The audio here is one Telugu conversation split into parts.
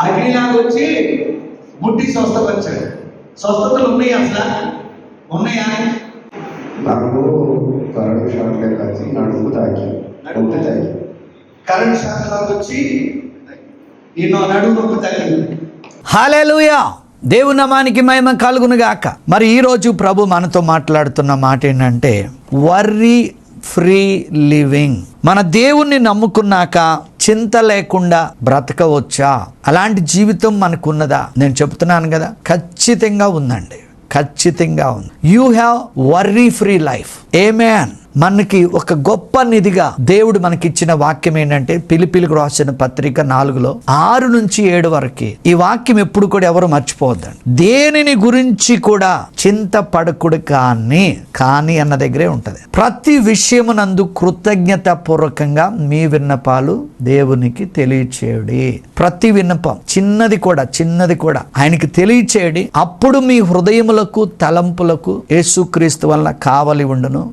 అగ్నిలాగా వచ్చి ముట్టి స్వస్థపరిచాడు. స్వస్థతలు ఉన్నాయి అసలు? ఉన్నాయా? నాకు కరెంట్ షాక్ వచ్చి నడుము తాకి నొప్పి తాకి. కరెంట్ శాఖలోకి వచ్చి నిన్ను నడుము నొప్పి హాలేలుయా దేవుని నామానికి మహిమ కలుగునుగాక మరి ఈరోజు ప్రభు మనతో మాట్లాడుతున్న మాట ఏంటంటే వర్రీ ఫ్రీ లివింగ్ మన దేవుణ్ణి నమ్ముకున్నాక చింత లేకుండా బ్రతకవచ్చా? అలాంటి జీవితం మనకున్నదా? నేను చెప్తున్నాను కదా ఖచ్చితంగా ఉందండి. ఖచ్చితంగా ఉంది. You have worry free life amen మనకి ఒక గొప్ప నిధిగా దేవుడు మనకిచ్చిన వాక్యం ఏంటంటే పిలిపిలికి రాసిన పత్రిక నాలుగులో ఆరు నుంచి ఏడు వరకు ఈ వాక్యం ఎప్పుడు కూడా ఎవరు మర్చిపోవద్దండి. దేనిని గురించి కూడా చింత పడకుడు కానీ కానీ అన్న దగ్గరే ఉంటది. ప్రతి విషయమునందు కృతజ్ఞత పూర్వకంగా మీ విన్నపాలు దేవునికి తెలియచేయడి. ప్రతి విన్నపం చిన్నది కూడా చిన్నది కూడా ఆయనకి తెలియచేయడి. అప్పుడు మీ హృదయములకు తలంపులకు యేసుక్రీస్తు వల్ల కావలి ఉండును.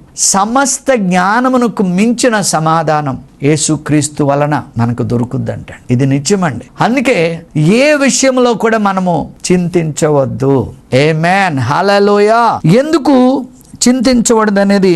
సమస్త జ్ఞానమునకు మించిన సమాధానం యేసుక్రీస్తు వలన మనకు దొరుకుద్దంట. ఇది నిత్యమండి అందుకే ఏ విషయంలో కూడా మనము చింతించవద్దు. ఏ మ్యాన్ హాలలోయా ఎందుకు చింతించవద్దు అనేది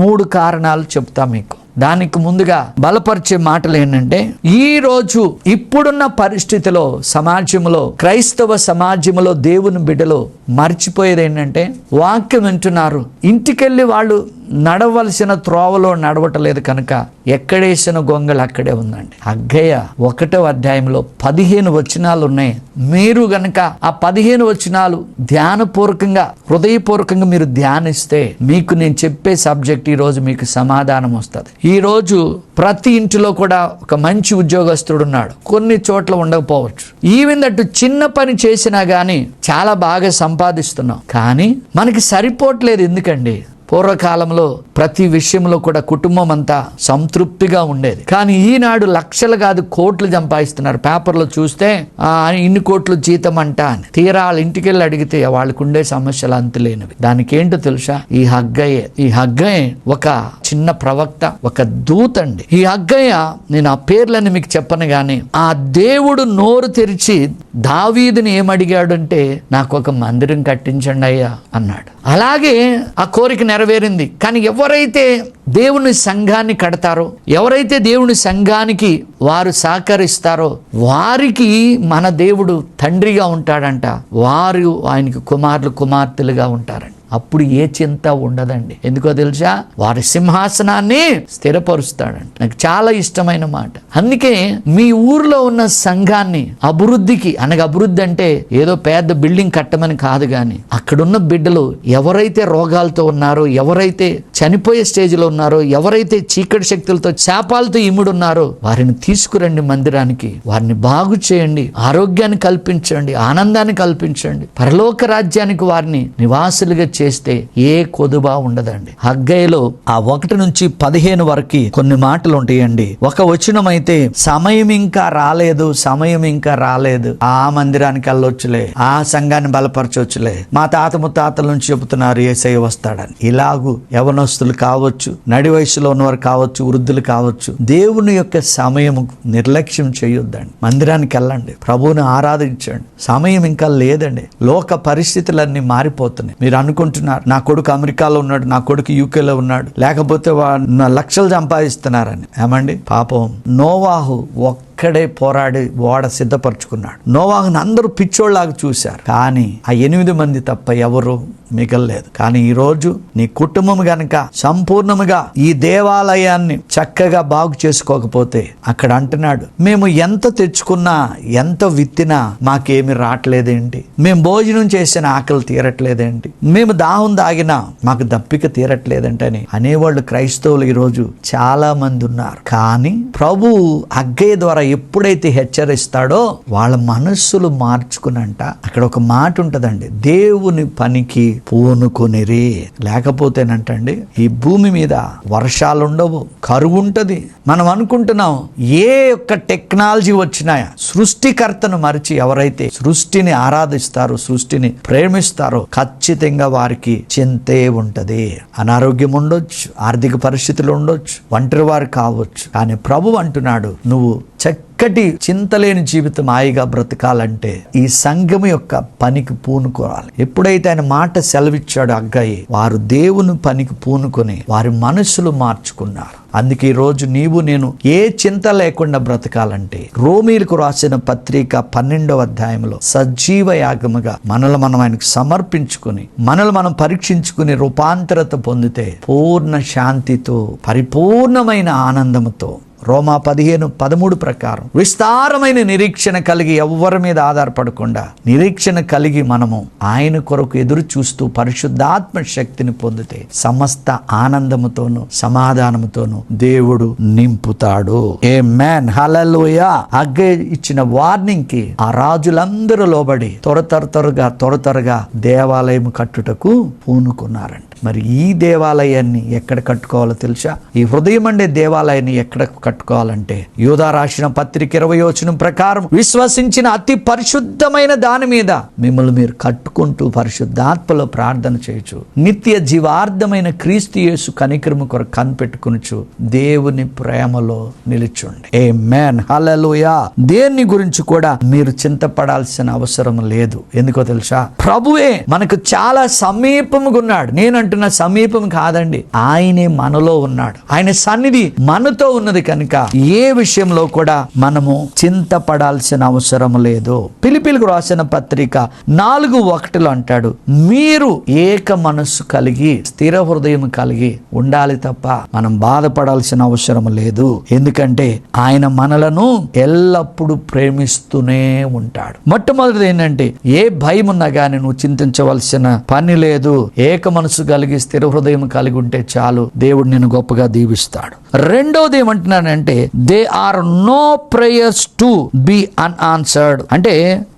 మూడు కారణాలు చెప్తా మీకు. దానికి ముందుగా బలపరిచే మాటలు ఏంటంటే ఈ రోజు ఇప్పుడున్న పరిస్థితిలో సమాజంలో క్రైస్తవ సమాజంలో దేవుని బిడ్డలు మర్చిపోయేది ఏంటంటే వాక్యం వింటున్నారు. ఇంటికెళ్ళి వాళ్ళు నడవలసిన త్రోవలో నడవటలేదు కనుక ఎక్కడేసిన గొంగళి అక్కడే ఉందండి. అగ్గయ్య ఒకటో అధ్యాయంలో పదిహేను వచనాలు ఉన్నాయి మీరు గనక ఆ పదిహేను వచనాలు ధ్యానపూర్వకంగా హృదయపూర్వకంగా మీరు ధ్యానిస్తే మీకు నేను చెప్పే సబ్జెక్ట్ ఈరోజు మీకు సమాధానం వస్తుంది. ఈరోజు ప్రతి ఇంటిలో కూడా ఒక మంచి ఉద్యోగస్తుడు ఉన్నాడు. కొన్ని చోట్ల ఉండకపోవచ్చు. ఈవెన్ దట్ చిన్న పని చేసినా కానీ చాలా బాగా సంపాదిస్తున్నాం. కానీ మనకి సరిపోవట్లేదు ఎందుకండి? పూర్వకాలంలో ప్రతి విషయంలో కూడా కుటుంబం అంతా సంతృప్తిగా ఉండేది. కానీ ఈనాడు లక్షలు కాదు కోట్లు సంపాదిస్తున్నారు. పేపర్లో చూస్తే ఇన్ని కోట్లు జీతం అంట అని. తీరా వాళ్ళ ఇంటికి వెళ్ళి అడిగితే వాళ్ళకు ఉండే సమస్యలు అంతులేనివి. దానికి ఏంటో తెలుసా? ఈ హగ్గయ్య ఈ హగ్గయ్య ఒక చిన్న ప్రవక్త ఒక దూత అండి. ఈ హగ్గయ్య నేను ఆ పేర్లని మీకు చెప్పను గాని ఆ దేవుడు నోరు తెరిచి దావీదుని ఏమడిగాడంటే నాకు ఒక మందిరం కట్టించండి అయ్యా అన్నాడు. అలాగే ఆ కోరిక నెరవేరింది. కానీ ఎవరైతే దేవుని సంఘాన్ని కడతారో ఎవరైతే దేవుని సంఘానికి వారు సహకరిస్తారో వారికి మన దేవుడు తండ్రిగా ఉంటాడంట. వారు ఆయనకి కుమారులు కుమార్తెలుగా ఉంటారంట. అప్పుడు ఏ చింత ఉండదండి. ఎందుకో తెలుసా? వారి సింహాసనాన్ని స్థిరపరుస్తాడండి నాకు చాలా ఇష్టమైన మాట. అందుకే మీ ఊర్లో ఉన్న సంఘాన్ని అభివృద్ధికి అనగా అభివృద్ధి అంటే ఏదో పెద్ద బిల్డింగ్ కట్టమని కాదు కానీ అక్కడున్న బిడ్డలు ఎవరైతే రోగాలతో ఉన్నారో ఎవరైతే చనిపోయే స్టేజ్లో ఉన్నారో ఎవరైతే చీకటి శక్తులతో శాపాలతో ఇముడున్నారో వారిని తీసుకురండి మందిరానికి. వారిని బాగు చేయండి. ఆరోగ్యాన్ని కల్పించండి. ఆనందాన్ని కల్పించండి. పరలోక రాజ్యానికి వారిని నివాసులుగా చేస్తే ఏ కొదుబా ఉండదండి. హగ్గైలో ఆ ఒకటి నుంచి పదిహేను వరకు కొన్ని మాటలు ఉంటాయండి. ఒక వచనం అయితే సమయం ఇంకా రాలేదు సమయం ఇంకా రాలేదు. ఆ మందిరానికి వెళ్ళొచ్చులే ఆ సంఘాన్ని బలపరచవచ్చులే మా తాత ముత్తాతల నుంచి చెబుతున్నారు ఏసై వస్తాడని. ఇలాగు యవనస్తులు కావచ్చు నడి వయసులో ఉన్నవారు కావచ్చు వృద్ధులు కావచ్చు దేవుని యొక్క సమయం నిర్లక్ష్యం చేయొద్దండి. మందిరానికి వెళ్ళండి ప్రభువుని ఆరాధించండి. సమయం ఇంకా లేదండి. లోక పరిస్థితులన్నీ మారిపోతున్నాయి. మీరు అనుకుంటున్నారు నా కొడుకు అమెరికాలో ఉన్నాడు నా కొడుకు యూకేలో ఉన్నాడు. లేకపోతే వా- లక్షలు సంపాదిస్తున్నారని. ఏమండి? పాపం నోవాహు ఒక్కడే పోరాడి ఓడ సిద్ధపరచుకున్నాడు. నోవాహుని అందరూ పిచ్చోళ్ళలాగా చూశారు. కానీ ఆ ఎనిమిది మంది తప్ప ఎవరు మిగలలేదు. కానీ ఈరోజు నీ కుటుంబం గనక సంపూర్ణముగా ఈ దేవాలయాన్ని చక్కగా బాగు చేసుకోకపోతే అక్కడ అంటున్నాడు మేము ఎంత తెచ్చుకున్నా ఎంత విత్తినా మాకేమి రావట్లేదేంటి? మేము భోజనం చేసిన ఆకలి తీరట్లేదేంటి? మేము దాహం దాగినా మాకు దప్పిక తీరట్లేదంటే అని అనేవాళ్ళు క్రైస్తవులు ఈరోజు చాలా మంది ఉన్నారు. కానీ ప్రభు అగ్గయ్య ద్వారా ఎప్పుడైతే హెచ్చరిస్తాడో వాళ్ళ మనస్సులు మార్చుకునంట. అక్కడ ఒక మాట ఉంటుందండి దేవుని పనికి పూనుకొనిరి. లేకపోతేనంటండి ఈ భూమి మీద వర్షాలుండవు కరువు ఉంటుంది మనం అనుకుంటున్నాం ఏ యొక్క టెక్నాలజీ వచ్చినా సృష్టికర్తను మరిచి ఎవరైతే సృష్టిని ఆరాధిస్తారో సృష్టిని ప్రేమిస్తారో ఖచ్చితంగా వారికి చింతే ఉంటుంది. అనారోగ్యం ఉండొచ్చు ఆర్థిక పరిస్థితులు ఉండొచ్చు ఒంటరి వారు కావచ్చు. కానీ ప్రభు అంటున్నాడు నువ్వు చక్కటి చింతలేని జీవితం హాయిగా బ్రతకాలంటే ఈ సంఘం యొక్క పనికి పూనుకోవాలి. ఎప్పుడైతే ఆయన మాట సెలవిచ్చాడు అగ్గాయి వారు దేవుని పనికి పూనుకొని వారి మనసులు మార్చుకున్నారు. అందుకే ఈ రోజు నీవు నేను ఏ చింత లేకుండా బ్రతకాలంటే రోమీలకు రాసిన పత్రిక పన్నెండవ అధ్యాయంలో సజీవ యాగముగా మనల్ని మనం ఆయనకు సమర్పించుకుని మనల్ని మనం పరీక్షించుకుని రూపాంతరత పొందితే పూర్ణ శాంతితో పరిపూర్ణమైన ఆనందముతో రోమా పదిహేను పదమూడు ప్రకారం. విస్తారమైన నిరీక్షణ కలిగి ఎవ్వరి మీద ఆధారపడకుండా నిరీక్షణ కలిగి మనము ఆయన కొరకు ఎదురు చూస్తూ పరిశుద్ధాత్మ శక్తిని పొందితే సమస్త ఆనందముతోను సమాధానముతోను దేవుడు నింపుతాడు. ఏ మ్యాన్ హలలోయ అగ్గే ఇచ్చిన వార్నింగ్కి ఆ రాజులందరూ లోబడి త్వర త్వర త్వరగా త్వర త్వరగా దేవాలయం కట్టుటకు పూనుకున్నారంట. మరి ఈ దేవాలయాన్ని ఎక్కడ కట్టుకోవాలో తెలుసా? ఈ హృదయం అండే దేవాలయాన్ని ఎక్కడ కట్టుకోవాలంటే యూధా రాసిన పత్రిక ఇరవై వచనం ప్రకారం విశ్వసించిన అతి పరిశుద్ధమైన దాని మీద మిమ్మల్ని మీరు కట్టుకుంటూ పరిశుద్ధాత్మలో ప్రార్థన చేయొచ్చు. నిత్య జీవార్థమైన క్రీస్తు యేసు కనిక్రమ కొరకు కనిపెట్టుకునుచు దేవుని ప్రేమలో నిలుచుండి. ఏ మ్యాన్ హలలుయా దేన్ని గురించి కూడా మీరు చింతపడాల్సిన అవసరం లేదు. ఎందుకో తెలుసా? ప్రభువే మనకు చాలా సమీపముగా ఉన్నాడు. నేను అంటున్న సమీపం కాదండి. ఆయనే మనలో ఉన్నాడు. ఆయన సన్నిధి మనతో ఉన్నది కనుక ఏ విషయంలో కూడా మనము చింతపడాల్సిన అవసరం లేదు. పిలిపిలకు రాసిన పత్రిక నాలుగు ఒకటిలో అంటాడు మీరు ఏక మనస్సు కలిగి స్థిర హృదయం కలిగి ఉండాలి తప్ప మనం బాధపడాల్సిన అవసరం లేదు. ఎందుకంటే ఆయన మనలను ఎల్లప్పుడూ ప్రేమిస్తూనే ఉంటాడు. మొట్టమొదటిది ఏంటంటే ఏ భయం ఉన్నా కానీ నువ్వు చింతించవలసిన పని లేదు. ఏక మనసు కలిగి స్థిర హృదయం కలిగి ఉంటే చాలు. దేవుడు నేను గొప్పగా దీవిస్తాడు. రెండోది ఏమంటున్నానంటే they are no prayers to be unanswered అంటే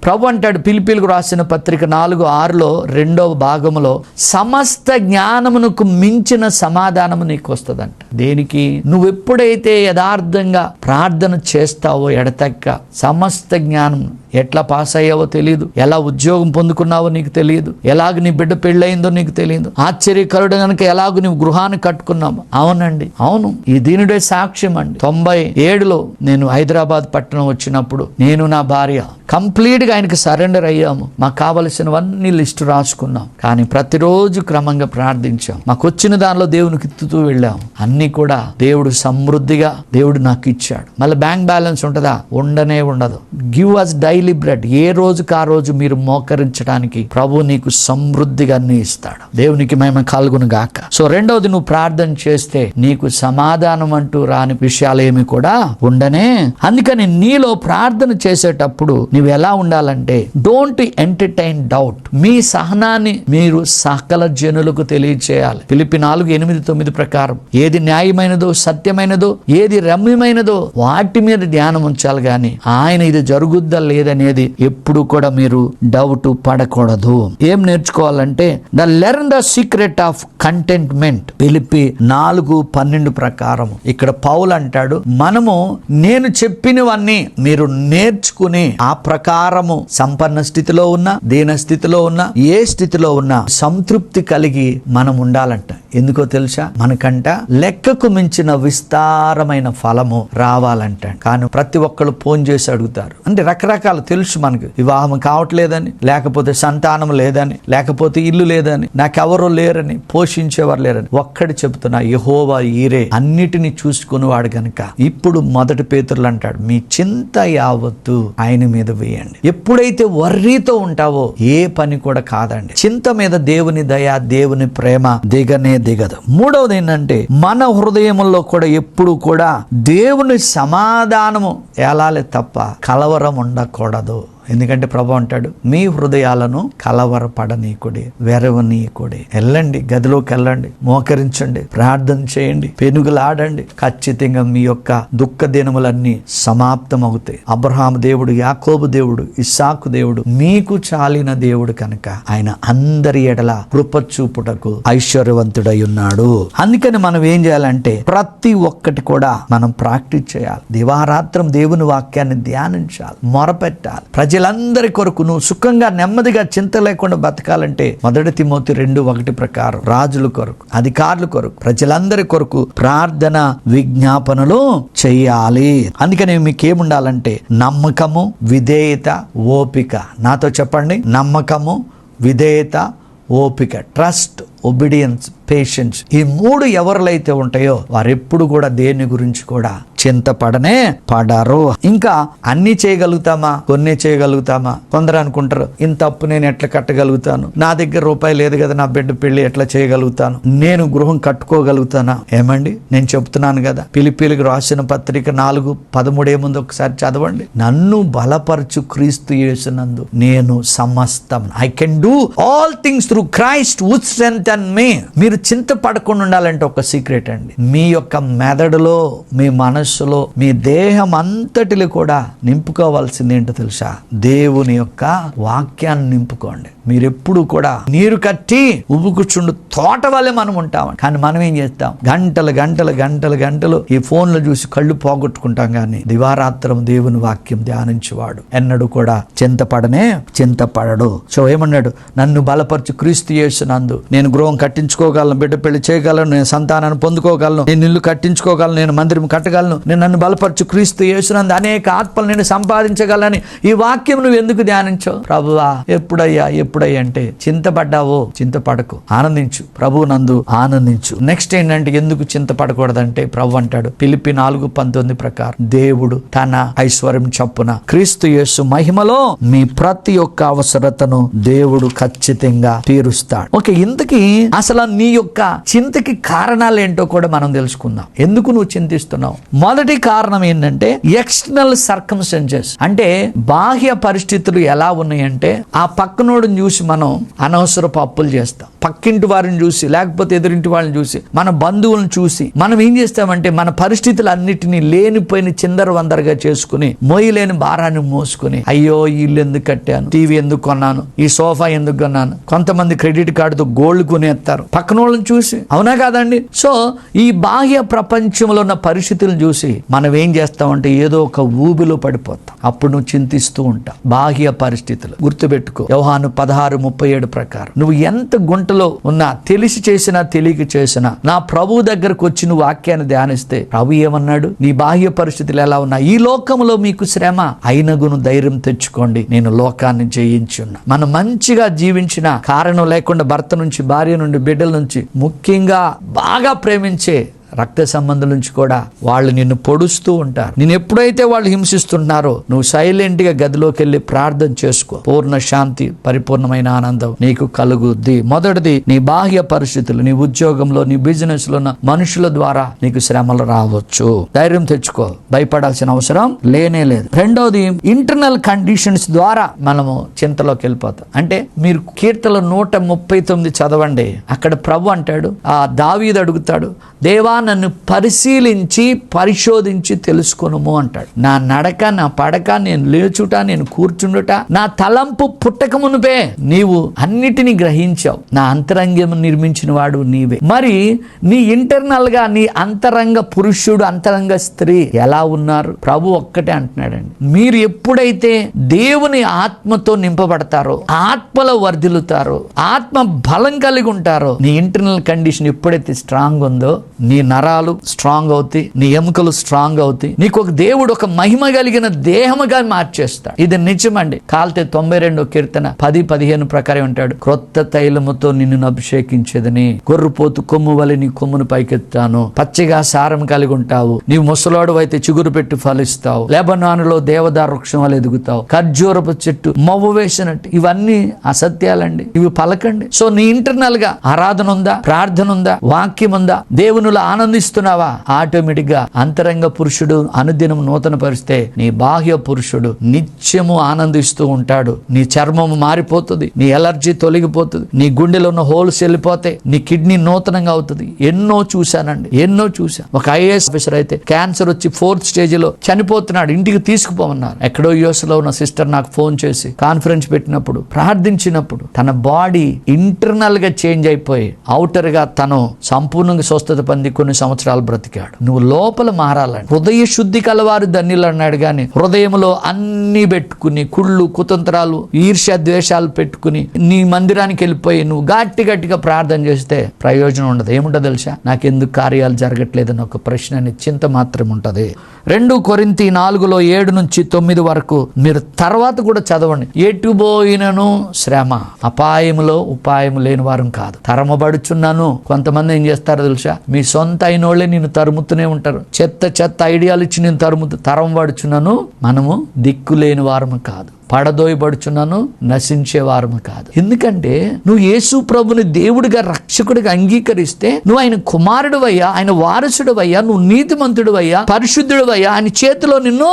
ప్రభు అంటాడు పిలిపిలకు రాసిన పత్రిక నాలుగు ఆరులో రెండవ భాగములో సమస్త జ్ఞానమునకు మించిన సమాధానము నీకు వస్తుందంట దేనికి? నువ్వు ఎప్పుడైతే యథార్థంగా ప్రార్థన చేస్తావో ఎడతెక్క సమస్త జ్ఞానం ఎట్లా పాస్ అయ్యావో తెలియదు ఎలా ఉద్యోగం పొందుకున్నావో నీకు తెలియదు ఎలాగ నీ బిడ్డ పెళ్ళయిందో నీకు తెలియదు ఆశ్చర్యకరుడు కనుక ఎలాగ నీ గృహాన్ని కట్టుకున్నావు అవునండి. అవును. ఈ దీనుడే సాక్ష్యం అండి. తొంభై ఏడులో నేను హైదరాబాద్ పట్టణం వచ్చినప్పుడు నేను నా భార్య కంప్లీట్గా ఆయనకి సరెండర్ అయ్యాము. మాకు కావలసినవన్నీ లిస్టు రాసుకున్నాం. కానీ ప్రతిరోజు క్రమంగా ప్రార్థించాం. మాకు వచ్చిన దానిలో దేవునికి ఎత్తుతూ వెళ్ళాము. అన్నీ కూడా దేవుడు సమృద్ధిగా దేవుడు నాకు ఇచ్చాడు. మళ్ళీ బ్యాంక్ బ్యాలెన్స్ ఉంటుందా? ఉండనే ఉండదు. Give us daily daily bread ఏ రోజుకి ఆ రోజు మీరు మోకరించడానికి ప్రభు నీకు సమృద్ధిగా అన్ని ఇస్తాడు. దేవునికి మేము కలుగును గాక. సో రెండవది నువ్వు ప్రార్థన చేస్తే నీకు సమాధానం అంటూ రాని విషయాలు ఏమి కూడా ఉండనే. అందుకని నీలో ప్రార్థన చేసేటప్పుడు నువ్వు ఎలా ఉండాలంటే డోంట్ ఎంటర్టైన్ డౌట్ మీ సహనాన్ని మీరు సకల జనులకు తెలియచేయాలి. పిలిపి నాలుగు ఎనిమిది తొమ్మిది ప్రకారం ఏది న్యాయమైనదో సత్యమైనదో ఏది రమ్యమైనదో వాటి మీద ధ్యానం ఉంచాలి గాని ఆయన ఇది జరుగుద్దా లేదు లేదనేది ఎప్పుడు కూడా మీరు డౌట్ పడకూడదు. ఏం నేర్చుకోవాలంటే the learn the secret of contentment పిలిపి నాలుగు పన్నెండు ప్రకారం ఇక్కడ పౌలు అంటాడు మనము నేను చెప్పినవన్నీ మీరు నేర్చుకుని ఆ ప్రకారము సంపన్న స్థితిలో ఉన్న దీన స్థితిలో ఉన్న ఏ స్థితిలో ఉన్నా సంతృప్తి కలిగి మనం ఉండాలంట. ఎందుకో తెలుసా? మనకంట లెక్కకు మించిన విస్తారమైన ఫలము రావాలంట. కానీ ప్రతి ఒక్కరు ఫోన్ చేసి అడుగుతారు. అంటే రకరకాల తెలుసు మనకు. వివాహం కావట్లేదని లేకపోతే సంతానం లేదని లేకపోతే ఇల్లు లేదని నాకెవరో లేరని పోషించేవారు లేరని. ఒక్కడి చెబుతున్నా యహోవా ఈరే అన్నిటిని చూసుకునేవాడు కనుక ఇప్పుడు మొదటి పేతురులు అంటాడు మీ చింత యావత్తు ఆయన మీద వేయండి. ఎప్పుడైతే వర్రీతో ఉంటావో ఏ పని కూడా కాదండి. చింత మీద దేవుని దయ దేవుని ప్రేమ దిగనే దిగదు. మూడవది ఏంటంటే మన హృదయంలో కూడా ఎప్పుడు కూడా దేవుని సమాధానము ఏలాలి తప్ప కలవరం ఉండకూడదు. पढ़ा दो। ఎందుకంటే ప్రభు అంటాడు మీ హృదయాలను కలవరపడనీకుడి వెరవనీయకుడి వెళ్ళండి గదిలోకి వెళ్ళండి మోకరించండి ప్రార్థన చేయండి పెనుగులాడండి. ఖచ్చితంగా మీ యొక్క దుఃఖ దినములన్నీ సమాప్తం అవుతాయి అబ్రహాం దేవుడు యాకోబు దేవుడు ఇస్సాకు దేవుడు మీకు చాలిన దేవుడు కనుక ఆయన అందరి ఎడల కృప చూపుటకు ఐశ్వర్యవంతుడై ఉన్నాడు. అందుకని మనం ఏం చేయాలంటే ప్రతి ఒక్కటి కూడా మనం ప్రాక్టీస్ చేయాలి. దివారాత్రం దేవుని వాక్యాన్ని ధ్యానించాలి మొరపెట్టాలి. ప్రజలందరి కొరకు నువ్వు సుఖంగా నెమ్మదిగా చింత లేకుండా బతకాలంటే మొదటి తిమోతి రెండు ఒకటి ప్రకారం రాజుల కొరకు అధికారుల కొరకు ప్రజలందరి కొరకు ప్రార్థన విజ్ఞాపనలు చేయాలి. అందుకని మీకు ఏముండాలంటే నమ్మకము విధేయత ఓపిక. నాతో చెప్పండి. నమ్మకము విధేయత ఓపిక. ట్రస్ట్ ఒబిడియన్స్ పేషెన్స్ ఈ మూడు ఎవరిలైతే ఉంటాయో వారెప్పుడు కూడా దేని గురించి కూడా చింతపడనే పడరు. ఇంకా అన్ని చేయగలుగుతామా? కొన్ని చేయగలుగుతామా? కొందరు అనుకుంటారు ఇంత అప్పు నేను ఎట్లా కట్టగలుగుతాను? నా దగ్గర రూపాయి లేదు కదా నా బిడ్డ పెళ్ళి ఎట్లా చేయగలుగుతాను? నేను గృహం కట్టుకోగలుగుతానా? ఏమండి? నేను చెప్తున్నాను కదా పిలిపిలికి రాసిన పత్రిక నాలుగు పదమూడు ఏముంది ఒకసారి చదవండి. నన్ను బలపరచు క్రీస్తు చేసినందు నేను సమస్తం. I can do all things through Christ with strength and మీరు చింతపడకుండా ఉండాలంటే ఒక సీక్రెట్ అండి. మీ యొక్క మెదడులో మీ మనస్సులో మీ దేహం అంతటిలో కూడా నింపుకోవాల్సింది ఏంటో తెలుసా? దేవుని యొక్క వాక్యాన్ని నింపుకోండి. మీరు ఎప్పుడు కూడా నీరు కట్టి ఉబ్బు కూర్చుండు తోట వల్లే మనం ఉంటాం. కానీ మనం ఏం చేస్తాం? గంటలు గంటలు గంటలు గంటలు ఈ ఫోన్లు చూసి కళ్ళు పోగొట్టుకుంటాం కానీ దివారాత్రం దేవుని వాక్యం ధ్యానించేవాడు. ఎన్నడూ కూడా చింతపడనే చింతపడడు. సో ఏమన్నాడు? నన్ను బలపరచు క్రీస్తు చేసినందు నేను గృహం కట్టించుకోగలను. బిడ్డ పెళ్ళి చేయగలను నేను సంతానాన్ని పొందుకోగలను నేను ఇల్లు కట్టించుకోగలను నేను మందిరం కట్టగలను నేను నన్ను బలపరచు క్రీస్తు యేసునందు అనేక ఆత్మలు నేను సంపాదించగలని ఈ వాక్యం నువ్వు ఎందుకు ధ్యానించావు ప్రభువా ఎప్పుడయ్యా ఎప్పుడయ్యా అంటే చింతపడ్డావో చింతపడకు ఆనందించు. ప్రభు నందు ఆనందించు. నెక్స్ట్ ఏంటంటే ఎందుకు చింతపడకూడదంటే ప్రభు అంటాడు పిలిపి నాలుగు పంతొమ్మిది ప్రకారం దేవుడు తన ఐశ్వర్యం చప్పున క్రీస్తు యేసు మహిమలో మీ ప్రతి ఒక్క అవసరతను దేవుడు ఖచ్చితంగా తీరుస్తాడు. ఓకే ఇంతకీ అసలు నీ యొక్క చింతకి కారణాలు ఏంటో కూడా మనం తెలుసుకుందాం. ఎందుకు నువ్వు చింతిస్తున్నావు? మొదటి కారణం ఏంటంటే ఎక్స్టర్నల్ సర్కమ్స్టెన్సెస్ అంటే బాహ్య పరిస్థితులు ఎలా ఉన్నాయంటే ఆ పక్కనోడిని చూసి మనం అనవసరపు అప్పులు చేస్తాం. పక్కింటి వారిని చూసి లేకపోతే ఎదురింటి వాళ్ళని చూసి మన బంధువులను చూసి మనం ఏం చేస్తామంటే మన పరిస్థితులు అన్నిటినీ లేనిపోయిన చిందర వందరగా చేసుకుని మొయ్యలేని భారాన్ని మోసుకుని అయ్యో ఇల్లు ఎందుకు కట్టాను? టీవీ ఎందుకు కొన్నాను? ఈ సోఫా ఎందుకు కొన్నాను? కొంతమంది క్రెడిట్ కార్డుతో గోల్డ్ కొనేస్తారు. పక్కన వాళ్ళని చూసి. అవునా కాదండి? సో ఈ బాహ్య ప్రపంచంలో ఉన్న పరిస్థితులను చూసి మనం ఏం చేస్తామంటే ఏదో ఒక ఊబిలో పడిపోతాం. అప్పుడు నువ్వు చింతిస్తూ ఉంటావు బాహ్య పరిస్థితులు. గుర్తుపెట్టుకో. వ్యవహాను పదహారు ముప్పై ఏడు ప్రకారం. నువ్వు ఎంత గుంటలో ఉన్నా తెలిసి చేసినా తెలియక చేసినా నా ప్రభు దగ్గరకు వచ్చి నువ్వు వాక్యాన్ని ధ్యానిస్తే ప్రభు ఏమన్నాడు? నీ బాహ్య పరిస్థితులు ఎలా ఉన్నా ఈ లోకంలో మీకు శ్రమ? అయినగును ధైర్యం తెచ్చుకోండి. నేను లోకాన్ని జయించున్నా. మనం మంచిగా జీవించిన కారణం లేకుండా భర్త నుంచి భార్య నుండి బిడ్డల నుంచి ముఖ్యంగా బాగా ప్రేమించే రక్త సంబంధం నుంచి కూడా వాళ్ళు నిన్ను పొడుస్తూ ఉంటారు. నేను ఎప్పుడైతే వాళ్ళు హింసిస్తున్నారో నువ్వు సైలెంట్గా గదిలోకి వెళ్ళి ప్రార్థన చేసుకో. పూర్ణ శాంతి పరిపూర్ణమైన ఆనందం నీకు కలుగుద్ది. మొదటిది నీ బాహ్య పరిస్థితులు నీ ఉద్యోగంలో నీ బిజినెస్లో ఉన్న మనుషుల ద్వారా నీకు శ్రమలు రావచ్చు. ధైర్యం తెచ్చుకో. భయపడాల్సిన అవసరం లేనే లేదు. రెండవది ఇంటర్నల్ కండిషన్స్ ద్వారా మనము చింతలోకి వెళ్ళిపోతాం. అంటే మీరు కీర్తన నూట ముప్పై తొమ్మిది చదవండి. అక్కడ ప్రభు అంటాడు ఆ దావీదు అడుగుతాడు దేవా నన్ను పరిశీలించి పరిశోధించి తెలుసుకొనుము అంటాడు. నా నడక నా పడక నేను లేచుట నేను కూర్చుండుట నా తలంపు పుట్టక మునుపే నీవు అన్నిటినీ గ్రహించావు. నా అంతరంగం నిర్మించిన వాడు నీవే. మరి నీ ఇంటర్నల్గా నీ అంతరంగ పురుషుడు అంతరంగ స్త్రీ ఎలా ఉన్నారు? ప్రభు ఒక్కటే అంటున్నాడండి. మీరు ఎప్పుడైతే దేవుని ఆత్మతో నింపబడతారో ఆత్మలో వర్ధిల్లుతారో ఆత్మ బలం కలిగి ఉంటారో నీ ఇంటర్నల్ కండిషన్ ఎప్పుడైతే స్ట్రాంగ్ ఉందో నీ నరాలు స్ట్రాంగ్ అవుతాయి నీ ఎముకలు స్ట్రాంగ్ అవుతాయి. నీకు ఒక దేవుడు ఒక మహిమ కలిగిన దేహముగా మార్చేస్తాడు. ఇది నిజమండి. కాల్తే తొంభై రెండో కీర్తన పది పదిహేను ప్రకారం ఉంటాడు క్రొత్త తైలముతో నిన్ను అభిషేకించేదని గొర్రుపోతు కొమ్ము వలె నీ కొమ్మును పైకెత్తాను. పచ్చిగా సారం కలిగి ఉంటావు. నీవు ముసలోడు అయితే చిగురు పెట్టి ఫలిస్తావు. లెబనానులో దేవదారు వృక్షం వల్ల ఎదుగుతావు. ఖర్జూరపు చెట్టు మవ్వు వేసినట్టు. ఇవన్నీ అసత్యాలండి. ఇవి పలకండి. సో నీ ఇంటర్నల్గా ఆరాధన ఉందా? ప్రార్థన ఉందా? వాక్యం ఉందా? దేవునిలో ఆనందిస్తున్నావా? ఆటోమేటిక్గా అంతరంగ పురుషుడు అనుదినం నూతన పరిస్తే నీ బాహ్య పురుషుడు నిత్యము ఆనందిస్తూ ఉంటాడు. నీ చర్మము మారిపోతుంది నీ ఎలర్జీ తొలగిపోతుంది నీ గుండెలో ఉన్న హోల్స్ వెళ్ళిపోతాయి నీ కిడ్నీ నూతనంగా అవుతుంది. ఎన్నో చూశానండి ఎన్నో చూశాను. ఒక ఐఏఎస్ ఆఫీసర్ అయితే క్యాన్సర్ వచ్చి ఫోర్త్ స్టేజ్లో చనిపోతున్నాడు ఇంటికి తీసుకుపోమన్నారు. ఎక్కడో యుఎస్లో ఉన్న సిస్టర్ నాకు ఫోన్ చేసి కాన్ఫరెన్స్ పెట్టినప్పుడు ప్రార్థించినప్పుడు తన బాడీ ఇంటర్నల్గా చేంజ్ అయిపోయి అవుటర్గా తను సంపూర్ణంగా స్వస్థత పొంది కొన్ని సంవత్సరాలు బ్రతికాడు. నువ్వు లోపల మారాలని హృదయ శుద్ధి కలవారు ధన్యులు అన్నాడు కానీ హృదయంలో అన్ని పెట్టుకుని కుళ్ళు కుతంత్రాలు ఈర్ష్య ద్వేషాలు పెట్టుకుని నీ మందిరానికి వెళ్ళిపోయి నువ్వు గట్టి గట్టిగా ప్రార్థన చేస్తే ప్రయోజనం ఉండదు. ఏముంటో తెలుసా? నాకెందుకు కార్యాలు జరగట్లేదని ఒక ప్రశ్న అనే చింత మాత్రం ఉంటుంది. రెండు కొరింతి నాలుగులో ఏడు నుంచి తొమ్మిది వరకు మీరు తర్వాత కూడా చదవండి. ఎటు పోయినను శ్రమ. అపాయములో ఉపాయం లేని వారం కాదు. తరమబడుచున్నాను. కొంతమంది ఏం చేస్తారు తెలుసా? మీ సొంత అయిన వాళ్ళే నేను తరుముతూనే ఉంటారు. చెత్త చెత్త ఐడియాలు ఇచ్చి నేను తరుముతూ తరం పడుచున్నాను మనము దిక్కు లేని వారము కాదు. పడదోయబడుచున్నాను నశించే వారము కాదు. ఎందుకంటే నువ్వు యేసు ప్రభుని దేవుడిగా రక్షకుడిగా అంగీకరిస్తే నువ్వు ఆయన కుమారుడు అయ్యా ఆయన వారసుడు అయ్యా నువ్వు నీతిమంతుడు అయ్యా పరిశుద్ధుడు అయ్యా ఆయన చేతిలో నిన్ను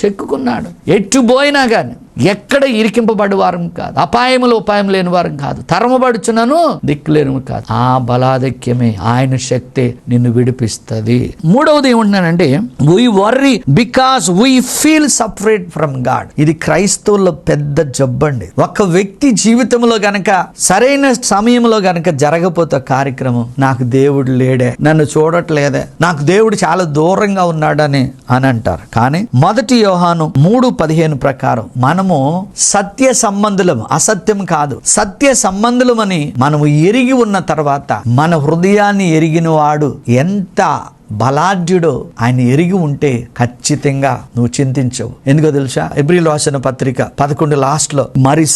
చెక్కుకున్నాడు. ఎట్టు పోయినా కానీ ఎక్కడ ఇరికింపబడి వారం కాదు అపాయములు ఉపాయం లేని వారం కాదు తరమబడుచున్నాను దిక్కులేని కాదు. ఆ బలాధిక్యమే ఆయన శక్తి నిన్ను విడిపిస్తుంది. మూడవది ఏమంటున్నానంటే we worry because we feel separate from God ఇది క్రైస్తవుల్లో పెద్ద జబ్బండి. ఒక వ్యక్తి జీవితంలో గనక సరైన సమయంలో గనక జరగపోతే కార్యక్రమం నాకు దేవుడు లేడే నన్ను చూడట్లేదే నాకు దేవుడు చాలా దూరంగా ఉన్నాడని అని అంటారు. కానీ మొదటి యోహాను మూడు పదిహేను ప్రకారం మనం మనము సత్య సంబంధులం అసత్యం కాదు. సత్య సంబంధులమని మనము ఎరిగి ఉన్న తర్వాత మన హృదయాన్ని ఎరిగిన వాడు ఎంత బలాఢ్యుడు ఆయన ఎరిగి ఉంటే ఖచ్చితంగా నువ్వు చింతించవు. ఎందుకో తెలుసా? ఎబ్రిల్ వాసిన పత్రిక పదకొండు లాస్ట్లో మరి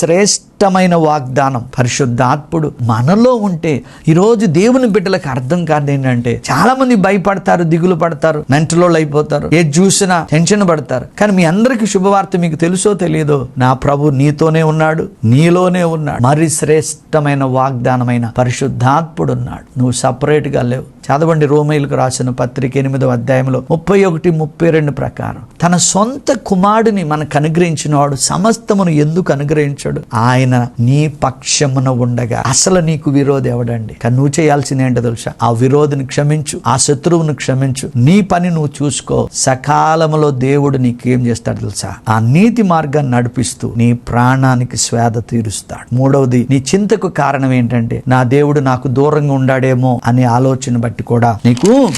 ఇష్టమైన వాగ్దానం. పరిశుద్ధాత్ముడు మనలో ఉంటే ఈరోజు దేవుని బిడ్డలకు అర్థం కాదు ఏంటంటే చాలా మంది భయపడతారు దిగులు పడతారు మెంటలోళ్ళు అయిపోతారు ఏది చూసినా టెన్షన్ పడతారు. కానీ మీ అందరికి శుభవార్త మీకు తెలుసో తెలియదో నా ప్రభు నీతోనే ఉన్నాడు నీలోనే ఉన్నాడు. మరి శ్రేష్టమైన వాగ్దానమైన పరిశుద్ధాత్ముడు ఉన్నాడు. నువ్వు సపరేట్గా లేవు. చదవండి రోమైలకు రాసిన పత్రిక ఎనిమిదో అధ్యాయంలో ముప్పై ఒకటి ముప్పై రెండు ప్రకారం. తన సొంత కుమారుడిని మనకు అనుగ్రహించిన వాడు సమస్తమును ఎందుకు అనుగ్రహించాడు? ఆయన నీ పక్షమున ఉండగా అసలు నీకు విరోధి ఎవడండి? కానీ నువ్వు చేయాల్సింది ఏంటో తెలుసా? ఆ విరోధిని క్షమించు ఆ శత్రువును క్షమించు. నీ పని నువ్వు చూసుకో. సకాలంలో దేవుడు నీకేం చేస్తాడు తెలుసా? ఆ నీతి మార్గాన్ని నడిపిస్తూ నీ ప్రాణానికి స్వేద తీరుస్తాడు. మూడవది నీ చింతకు కారణం ఏంటంటే నా దేవుడు నాకు దూరంగా ఉండాడేమో అనే ఆలోచన బట్టి కూడా నీకు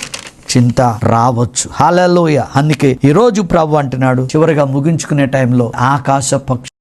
చింత రావచ్చు. హాలలోయ అందుకే ఈ రోజు ప్రభు అంటున్నాడు చివరిగా ముగించుకునే టైంలో ఆకాశ పక్షి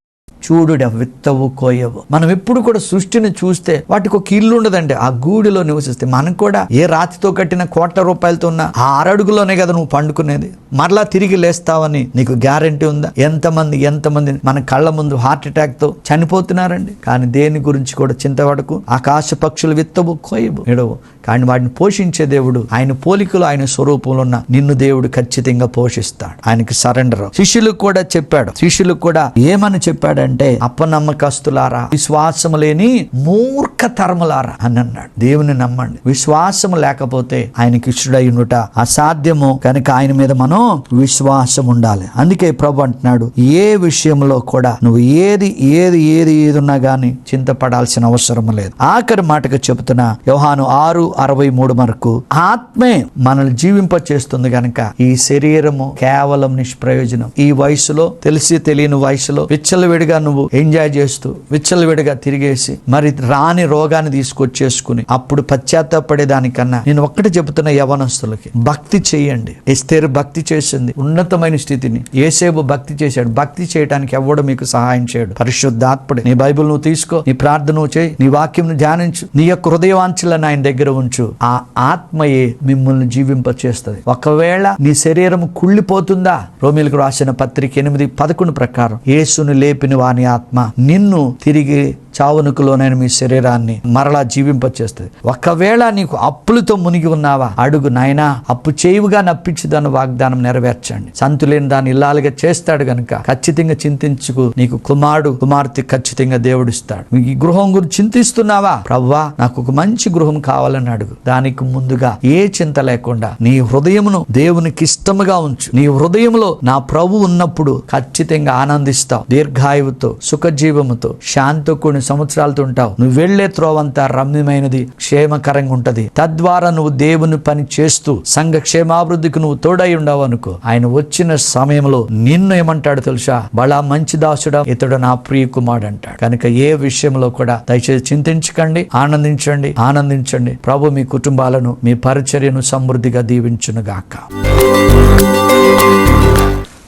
చూడుడ విత్తవు కోయవు. మనం ఎప్పుడు కూడా సృష్టిని చూస్తే వాటికి ఒక ఇల్లు ఉండదండి. ఆ గూడిలో నివసిస్తే మనం కూడా ఏ రాతితో కట్టిన కోట్ల రూపాయలతో ఉన్న ఆ అరడుగులోనే కదా నువ్వు పండుకునేది. మరలా తిరిగి లేస్తావని నీకు గ్యారంటీ ఉందా? ఎంతమంది ఎంతమంది మన కళ్ళ ముందు హార్ట్ అటాక్తో చనిపోతున్నారండి? కానీ దేని గురించి కూడా చింతపడకు. ఆకాశ పక్షులు విత్తవు కోయవు ఎడవు కానీ వాటిని పోషించే దేవుడు ఆయన పోలికలు ఆయన స్వరూపంలో ఉన్న నిన్ను దేవుడు ఖచ్చితంగా పోషిస్తాడు. ఆయనకి సరెండర్. శిష్యులకు కూడా చెప్పాడు. శిష్యులకు కూడా ఏమని చెప్పాడంటే అప్పనమ్మకస్తులారా విశ్వాసము లేని మూర్ఖ తరములారా అని అన్నాడు. దేవుని నమ్మండి. విశ్వాసం లేకపోతే ఆయనకి ఇష్టడై ఉండుట అసాధ్యము. కనుక ఆయన మీద మనం విశ్వాసం ఉండాలి. అందుకే ప్రభు అంటున్నాడు ఏ విషయంలో కూడా నువ్వు ఏది ఏది ఏది ఏది ఉన్నా కానీ చింతపడాల్సిన అవసరం లేదు. ఆఖరి మాటకు చెబుతున్న యోహాను ఆరు అరవై మూడు వరకు ఆత్మే మనల్ని జీవింప చేస్తుంది కనుక ఈ శరీరము కేవలం నిష్ప్రయోజనం. ఈ వయసులో తెలిసి తెలియని వయసులో విచ్చలవిడిగా నువ్వు ఎంజాయ్ చేస్తూ విచ్చలవిడిగా తిరిగేసి మరి రాని రోగాన్ని తీసుకొచ్చేసుకుని అప్పుడు పశ్చాత్తాపడే దానికన్నా నేను ఒక్కటి చెబుతున్న యవనస్తులకి భక్తి చేయండి. ఎస్తేరు భక్తి చేసింది ఉన్నతమైన స్థితిని. ఏసేపు భక్తి చేశాడు. భక్తి చేయడానికి ఎవడు మీకు సహాయం చేయడు? పరిశుద్ధాత్ముడు. నీ బైబిల్ నువ్వు తీసుకో నీ ప్రార్థన నువ్వు చేయి నీ వాక్యం ధ్యానించు నీ యొక్క హృదయవాంఛలను ఆయన దగ్గర ఉంచు. ఆ ఆత్మయే మిమ్మల్ని జీవింప చేస్తుంది ఒకవేళ నీ శరీరం కుళ్ళిపోతుందా? రోమిలకు రాసిన పత్రిక ఎనిమిది పదకొండు ప్రకారం యేసును లేపిన వాని ఆత్మ నిన్ను తిరిగి చావునుకులోనైన మీ శరీరాన్ని మరలా జీవింపచేస్తుంది. ఒకవేళ నీకు అప్పులతో మునిగి ఉన్నావా అడుగు నాయనా అప్పు చేయువుగా నప్పించుదాని వాగ్దానం నెరవేర్చండి. సంతులేని దాన్ని ఇల్లాలుగా చేస్తాడు గనుక ఖచ్చితంగా చింతించుకు నీకు కుమారుడు కుమార్తె ఖచ్చితంగా దేవుడిస్తాడు. ఈ గృహం గురించి చింతిస్తున్నావా? ప్రవ్వా నాకు ఒక మంచి గృహం కావాలని అడుగు. దానికి ముందుగా ఏ చింత లేకుండా నీ హృదయమును దేవునికి ఇష్టముగా ఉంచు. నీ హృదయంలో నా ప్రభు ఉన్నప్పుడు ఖచ్చితంగా ఆనందిస్తావు. దీర్ఘాయువుతో సుఖజీవముతో శాంతకుని కొన్ని సంవత్సరాలతో ఉంటావు. నువ్వు వెళ్ళే త్రోవంతా రమ్యమైనది క్షేమకరంగా ఉంటది. తద్వారా నువ్వు దేవుని పని చేస్తూ సంఘ క్షేమాభివృద్ధికి నువ్వు తోడై ఉండవు అనుకో. ఆయన వచ్చిన సమయంలో నిన్ను ఏమంటాడు తెలుసా? బలా మంచి దాసుడా ఇతడు నా ప్రియ కుమారుడు అంటాడు కనుక ఏ విషయంలో కూడా దయచేసి చింతించకండి ఆనందించండి ఆనందించండి. ప్రభు మీ కుటుంబాలను మీ పరిచర్యను సమృద్ధిగా దీవించునుగాక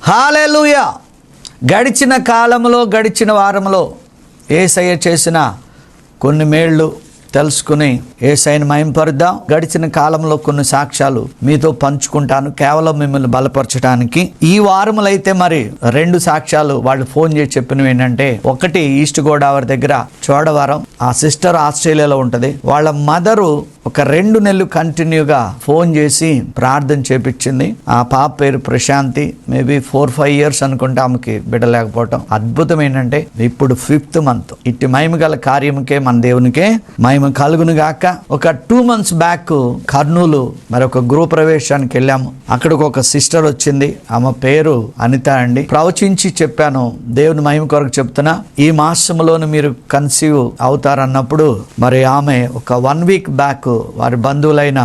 హాలే హాలెలూయా! గడిచిన కాలంలో గడిచిన వారంలో ఏసయ్య చేసిన కొన్ని మేళ్ళు తెలుసుకుని ఏసైని మయంపరుద్దాం గడిచిన కాలంలో కొన్ని సాక్ష్యాలు మీతో పంచుకుంటాను. కేవలం మిమ్మల్ని బలపరచడానికి ఈ వారములైతే మరి రెండు సాక్ష్యాలు వాళ్ళు ఫోన్ చేసి చెప్పినవి ఏంటంటే ఒకటి ఈస్ట్ గోదావరి దగ్గర చోడవరం ఆ సిస్టర్ ఆస్ట్రేలియాలో ఉంటుంది. వాళ్ళ మదరు ఒక రెండు నెలలు కంటిన్యూగా ఫోన్ చేసి ప్రార్థన చేపించింది. ఆ పాప పేరు Prashanti. Maybe four five years అనుకుంటే ఆమెకి బిడలేకపోవటం అద్భుతం ఏంటంటే ఇప్పుడు ఫిఫ్త్ మంత్. ఇట్టి మహిమ గల కార్యముకే మన దేవునికే మహిమ కలుగును గాక. ఒక టూ మంత్స్ బ్యాక్ కర్నూలు మరి ఒక గృహ ప్రవేశానికి వెళ్ళాము. అక్కడికి ఒక సిస్టర్ వచ్చింది. ఆమె పేరు అనిత అండి. ప్రవచించి చెప్పాను దేవుని మహిమ కొరకు చెప్తున్నా ఈ మాసంలోనే మీరు కన్సీవ్ అవుతారన్నప్పుడు మరి ఆమె ఒక వన్ వీక్ బ్యాక్ వారి బంధువులైన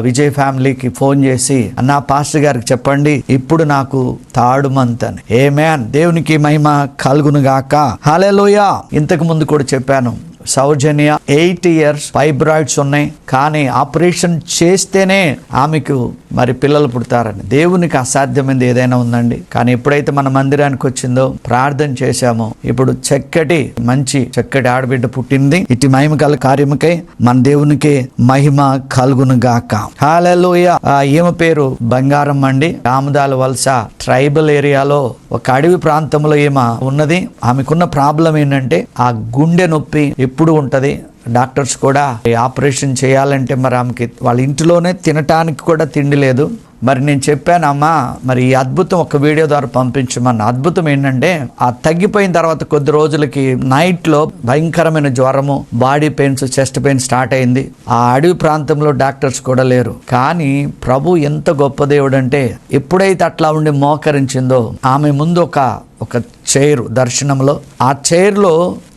విజయ్ ఫ్యామిలీకి ఫోన్ చేసి అన్న పాస్టర్ గారికి చెప్పండి ఇప్పుడు నాకు థర్డ్ మంత్ అని ఏ మ్యాన్ దేవునికి మహిమ కలుగును గాక హాలేలోయ ఇంతకు ముందు కూడా చెప్పాను. సౌజన్య ఎయిట్ ఇయర్స్ ఫైబ్రాయిడ్స్ ఉన్నాయి. కానీ ఆపరేషన్ చేస్తేనే ఆమెకు మరి పిల్లలు పుడతారని. దేవునికి అసాధ్యమైంది ఏదైనా ఉందండి. కానీ ఎప్పుడైతే మన మందిరానికి వచ్చిందో ప్రార్థన చేశామో ఇప్పుడు చక్కటి మంచి చక్కటి ఆడబిడ్డ పుట్టింది. ఇటు మహిమ కల కార్యముకై మన దేవునికి మహిమ కలుగును గాక హాలలోయ ఈమె పేరు బంగారం అండి. రామదాల వలస ట్రైబల్ ఏరియాలో ఒక అడవి ప్రాంతంలో ఈమె ఉన్నది. ఆమెకున్న ప్రాబ్లం ఏంటంటే ఆ గుండె నొప్పి ఎప్పుడు ఉంటుంది. డాక్టర్స్ కూడా ఈ ఆపరేషన్ చేయాలంటే మరి ఆమెకి వాళ్ళ ఇంటిలోనే తినటానికి కూడా తిండి లేదు. మరి నేను చెప్పాను అమ్మా మరి ఈ అద్భుతం ఒక వీడియో ద్వారా పంపించమన్న. అద్భుతం ఏంటంటే ఆ తగ్గిపోయిన తర్వాత కొద్ది రోజులకి నైట్లో భయంకరమైన జ్వరము body pains chest pain start అయింది. ఆ అడవి ప్రాంతంలో డాక్టర్స్ కూడా లేరు. కానీ ప్రభు ఎంత గొప్ప దేవుడు అంటే ఎప్పుడైతే అట్లా ఉండి మోకరించిందో ఆమె ముందు ఒక ఒక చైర్ దర్శనంలో ఆ చైర్లో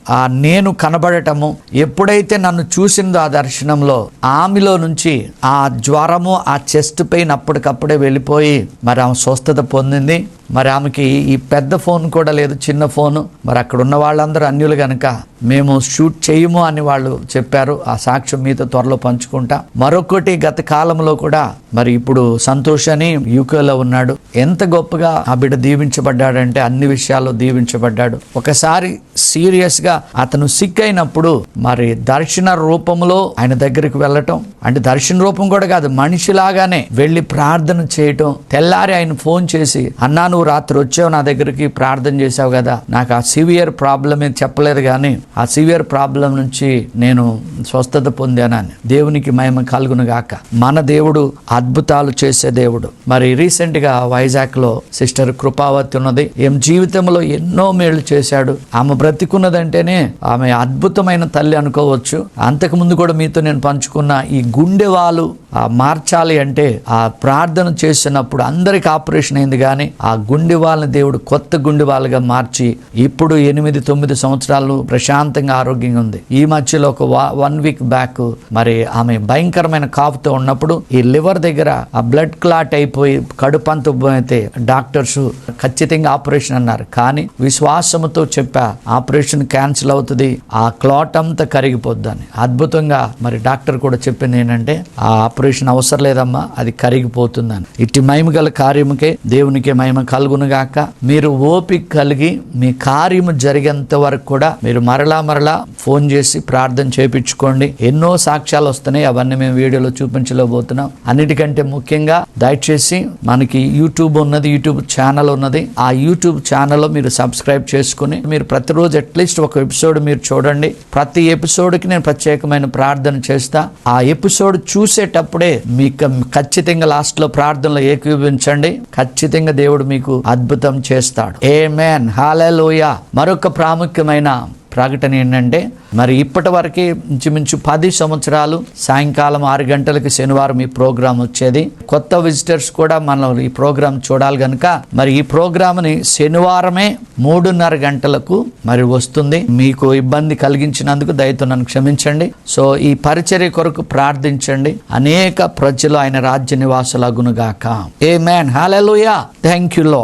ఆ నేను కనబడటము ఎప్పుడైతే నన్ను చూసిందో ఆ దర్శనంలో ఆమెలో నుంచి ఆ జ్వరము ఆ చెస్ట్ పెయిన్ అప్పటికప్పుడే వెళ్ళిపోయి మరి ఆమె స్వస్థత పొందింది. మరి ఆమెకి ఈ పెద్ద ఫోన్ కూడా లేదు చిన్న ఫోను. మరి అక్కడ ఉన్న వాళ్ళందరూ అన్యులు కనుక మేము షూట్ చేయము అని వాళ్ళు చెప్పారు. ఆ సాక్ష్యం మీతో త్వరలో పంచుకుంటా. మరొకటి గత కాలంలో కూడా మరి ఇప్పుడు సంతోష్ అని యూకేలో ఉన్నాడు. ఎంత గొప్పగా ఆ బిడ్డ దీవించబడ్డాడంటే అన్ని విషయాల్లో దీవించబడ్డాడు. ఒకసారి సీరియస్గా అతను సిక్ అయినప్పుడు మరి దర్శన రూపంలో ఆయన దగ్గరికి వెళ్ళటం. అంటే దర్శన రూపం కూడా కాదు మనిషిలాగానే వెళ్ళి ప్రార్థన చేయటం. తెల్లారి ఆయన ఫోన్ చేసి అన్నా నువ్వు రాత్రి వచ్చావు నా దగ్గరికి ప్రార్థన చేసావు కదా. నాకు ఆ సివియర్ ప్రాబ్లం ఏం చెప్పలేదు కానీ ఆ సివియర్ ప్రాబ్లం నుంచి నేను స్వస్థత పొందానని. దేవునికి మహిమ కలుగును గాక. మన దేవుడు అద్భుతాలు చేసే దేవుడు. మరి రీసెంట్గా వైజాగ్లో వైజాగ్లో సిస్టర్ కృపావతి ఉన్నది. ఏం జీవితంలో ఎన్నో మేళ్ళు చేశాడు. ఆమె బ్రతికున్నదంటేనే ఆమె అద్భుతమైన తల్లి అనుకోవచ్చు. అంతకు ముందు కూడా మీతో నేను పంచుకున్న ఈ గుండె వాళ్ళు మార్చాలి అంటే ఆ ప్రార్థన చేసినప్పుడు అందరికి ఆపరేషన్ అయింది కానీ ఆ గుండె వాళ్ళని దేవుడు కొత్త గుండె వాళ్ళుగా మార్చి ఇప్పుడు ఎనిమిది తొమ్మిది సంవత్సరాలు ప్రశాంతంగా ఆరోగ్యంగా ఉంది. ఈ మధ్యలో ఒక వన్ వీక్ బ్యాక్ మరి ఆమె భయంకరమైన కాపుతో ఉన్నప్పుడు ఈ లివర్ దగ్గర ఆ బ్లడ్ క్లాట్ అయిపోయి కడుపంత అయితే డాక్టర్స్ ఖచ్చితంగా ఆపరేషన్ అన్నారు. కానీ విశ్వాసముతో చెప్పా ఆపరేషన్ క్యాన్సిల్ అవుతుంది ఆ క్లాట్ అంతా కరిగిపోద్దని. అద్భుతంగా మరి డాక్టర్ కూడా చెప్పింది ఏంటంటే ఆ ఆపరేషన్ అవసరం లేదమ్మా అది కరిగిపోతుందని. ఇట్టి మహిమ గల కార్యముకే దేవునికి మహిమ కలుగునుగాక. మీరు ఓపిక కలిగి మీ కార్యము జరిగేంత వరకు కూడా మీరు మరలా మరలా ఫోన్ చేసి ప్రార్థన చేపించుకోండి. ఎన్నో సాక్ష్యాలు వస్తున్నాయి అవన్నీ మేము వీడియోలో చూపించలేకపోతున్నాం. అన్నిటికంటే ముఖ్యంగా దయచేసి మనకి యూట్యూబ్ ఉన్నది యూట్యూబ్ ఛానల్ ఉన్నది. ఆ యూట్యూబ్ ఛానల్లో మీరు సబ్స్క్రైబ్ చేసుకుని మీరు ప్రతిరోజు అట్లీస్ట్ ఒక ఎపిసోడ్ మీరు చూడండి. ప్రతి ఎపిసోడ్కి నేను ప్రత్యేకమైన ప్రార్థన చేస్తా. ఆ ఎపిసోడ్ చూసేటప్పుడు మీకు ఖచ్చితంగా లాస్ట్లో ప్రార్థనలో ఏకీభించండి ఖచ్చితంగా దేవుడు మీకు అద్భుతం చేస్తాడు. ఏ మేన్ హాలలోయ మరొక ప్రాముఖ్యమైన ప్రకటన ఏంటంటే మరి ఇప్పటి వరకు ఇంచుమించు పది సంవత్సరాలు సాయంకాలం ఆరు గంటలకి శనివారం ఈ ప్రోగ్రాం వచ్చేది. కొత్త విజిటర్స్ కూడా మనం ఈ ప్రోగ్రాం చూడాలి కనుక మరి ఈ ప్రోగ్రామ్ని శనివారమే మూడున్నర గంటలకు మరి వస్తుంది. మీకు ఇబ్బంది కలిగించినందుకు దయతో నన్ను క్షమించండి. సో ఈ పరిచర్య కొరకు ప్రార్థించండి. అనేక ప్రజలు ఆయన రాజ్య నివాసులగునుగాక amen hallelujah thank you లో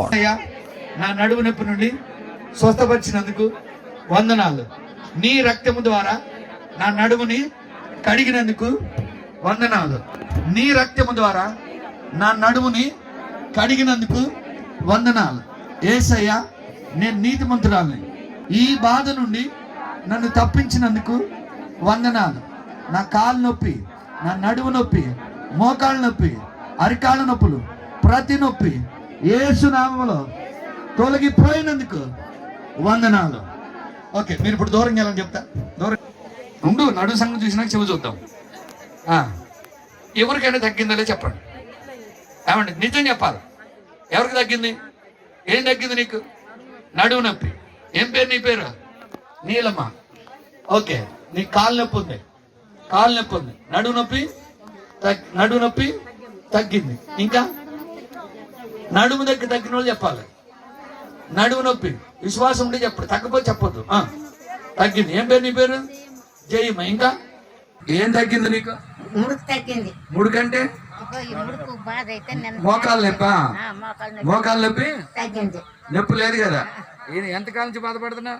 నా నడువు నొప్పి నుండి స్వస్థపరిచినందుకు వందనాలు. నీ రక్తము ద్వారా నా నడుముని కడిగినందుకు వందనాలు. నీ రక్తము ద్వారా నా నడుముని కడిగినందుకు వందనాలు. ఏసయ్యా నేను నీతిమంతురాలని. ఈ బాధ నుండి నన్ను తప్పించినందుకు వందనాలు. నా కాలు నొప్పి నా నడుము నొప్పి మోకాళ్ళ నొప్పి అరికాళ్ళ నొప్పులు ప్రతి నొప్పి ఏసునామంలో తొలగిపోయినందుకు వందనాలు. ఓకే మీరు ఇప్పుడు దూరం వెళ్ళని చెప్తా. దూరం ఉండు నడు సంగతి చూసినాక చెవి చూద్దాం. ఎవరికైనా తగ్గిందలే చెప్పండి. ఏమండి నిజం చెప్పాలి. ఎవరికి తగ్గింది? ఏం తగ్గింది నీకు? నడువు నొప్పి. ఏం పేరు నీ పేరు? నీలమ్మ. ఓకే నీ కాలు నొప్పి ఉంది. కాలు నొప్పి ఉంది. నడువు నొప్పి నడువు నొప్పి తగ్గింది. ఇంకా? నడుము దగ్గర తగ్గిన వాళ్ళు చెప్పాలి. నడుము నొప్పి. విశ్వాసం ఉంటే చెప్పడు తగ్గపోతే చెప్పొద్దు. తగ్గింది. ఏం పేరు నీ పేరు? జయమ్మ ఇంకా? ఏం తగ్గింది నీకు? ముడుకు తగ్గింది. మూడు కంటే ఇగో ఈ ముడుకు బాధ అయితే నిన్న మోకాలు నొప్పా. మోకాలు నొప్పి? తగ్గింది. నొప్పి లేదు కదా. ఈయన ఎంతకాలం నుంచి బాధపడుతున్నా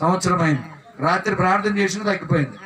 సంవత్సరం అయింది. రాత్రి ప్రార్థన చేసిన తగ్గిపోయింది.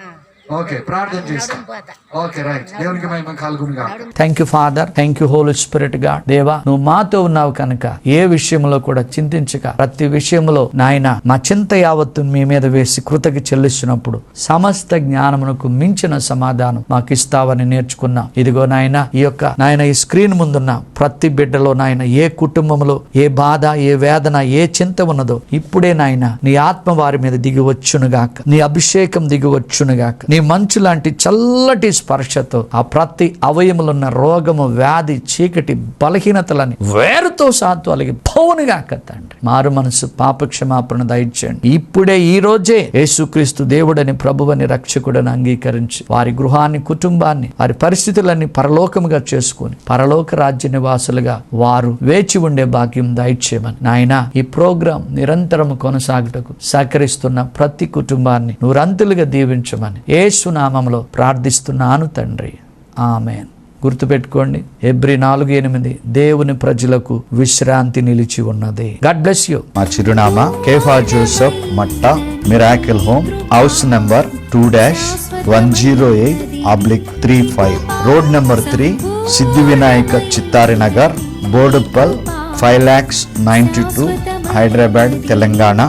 ఓకే ప్రార్థన చేస్తాం. పోతా. Okay right. దేవునికి మహిమ కలుగునుగా thank you father thank you holy స్పిరిట్గా దేవా నువ్వు మాతో ఉన్నావు కనుక ఏ విషయంలో కూడా చింతించక ప్రతి విషయంలో నాయన మా చింత యావత్తు మీ మీద వేసి కృతకి చెల్లిస్తున్నప్పుడు సమస్త జ్ఞానమునకు మించిన సమాధానం మాకు ఇస్తావని నేర్చుకున్నాం. ఇదిగో నాయన ఈ యొక్క నాయన ఈ స్క్రీన్ ముందున్న ప్రతి బిడ్డలో నాయన ఏ కుటుంబంలో ఏ బాధ ఏ వేదన ఏ చింత ఉన్నదో ఇప్పుడే నాయన నీ ఆత్మ వారి మీద దిగి వచ్చునుగాక. నీ అభిషేకం దిగి వచ్చునుగాక. నీ మంచు లాంటి చల్లటి స్పర్శతో ఆ ప్రతి అవయములున్న రోగము వ్యాధి చీకటి బలహీనతలని వేరుతో సాతు అలిగి పౌనుగాక తండ్రి మారు మనసు పాప క్షమాపణ దయచేయండి. ఇప్పుడే ఈ రోజే యేసుక్రీస్తు దేవుడని ప్రభువని రక్షకుడని అంగీకరించి వారి గృహాన్ని కుటుంబాన్ని వారి పరిస్థితులన్నీ పరలోకముగా చేసుకుని పరలోక రాజ్య నివాసులుగా వారు వేచి ఉండే భాగ్యం దయచేయమని. నాయన ఈ ప్రోగ్రాం నిరంతరం కొనసాగుటకు సహకరిస్తున్న ప్రతి కుటుంబాన్ని నూరంతులుగా దీవించమని. ఏ ఏసునామంలో ప్రార్థిస్తున్నాను తండ్రి. ఆమెన్. గుర్తుపెట్టుకోండి ఎబ్రి నాలుగు ఎనిమిది దేవుని ప్రజలకు విశ్రాంతి నిలిచి ఉన్నది. God bless you. మా చిరునామా Kepha Joseph Matta miracle home house number two dash one zero eight oblique three five road number three Siddhi Vinayaka Chittari Nagar Boduppal five lakhs ninety two Hyderabad Telangana.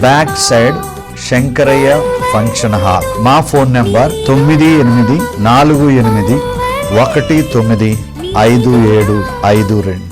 Back side Shankaraiah function hall. మా ఫోన్ నెంబర్ తొమ్మిది ఎనిమిది నాలుగు ఎనిమిది ఒకటి తొమ్మిది ఐదు ఏడు ఐదు రెండు.